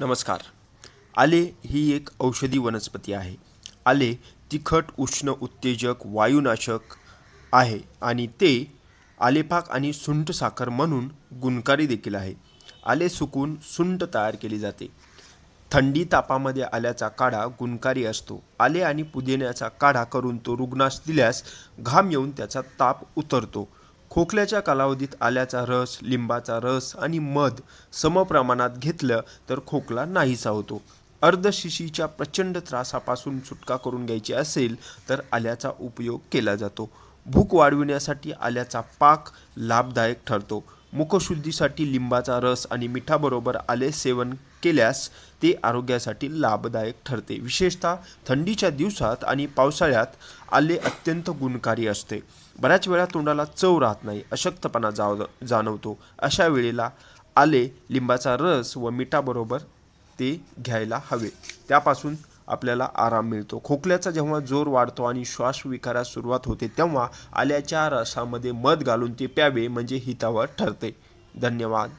नमस्कार. आले ही एक औषधी वनस्पती आहे. आले तिखट उष्ण उत्तेजक वायुनाशक आहे आणि ते आलेपाक आणि सुंठ साखर म्हणून गुणकारी देखील आहे. आले सुकून सुंठ तयार केली जाते. थंडी तापामध्ये आल्याचा काढा गुणकारी असतो. आले आणि पुदिन्याचा काढा करून तो रुग्णास दिल्यास घाम येऊन त्याचा ताप उतरतो. खोकल्याच्या कालावधीत आल्याचा रस लिंबाचा रस आणि मध समप्रमाणात घेतलं तर खोकला नाहीसा होतो. अर्धशिशीच्या प्रचंड त्रासापासून सुटका करून घ्यायची असेल तर आल्याचा उपयोग केला जातो. भूक वाढविण्यासाठी आल्याचा पाक लाभदायक ठरतो. मुखशुद्धीसाठी लिंबाचा रस आणि मिठाबरोबर आले सेवन केल्यास ते आरोग्यासाठी लाभदायक ठरते. विशेषतः थंडीच्या दिवसात आणि पावसाळ्यात आले अत्यंत गुणकारी असते. बऱ्याच वेळा तोंडाला चव राहत नाही अशक्तपणा जाव जाणवतो. अशा वेळेला आले लिंबाचा रस व मिठाबरोबर ते घ्यायला हवे. त्यापासून आपल्याला आराम मिळतो. खोकल्याचा जेव्हा जोर वाढतो आणि श्वास विकारास सुरुवात होते तेव्हा आल्याच्या रसामध्ये मध घालून ते प्यावे म्हणजे हितावर ठरते. धन्यवाद.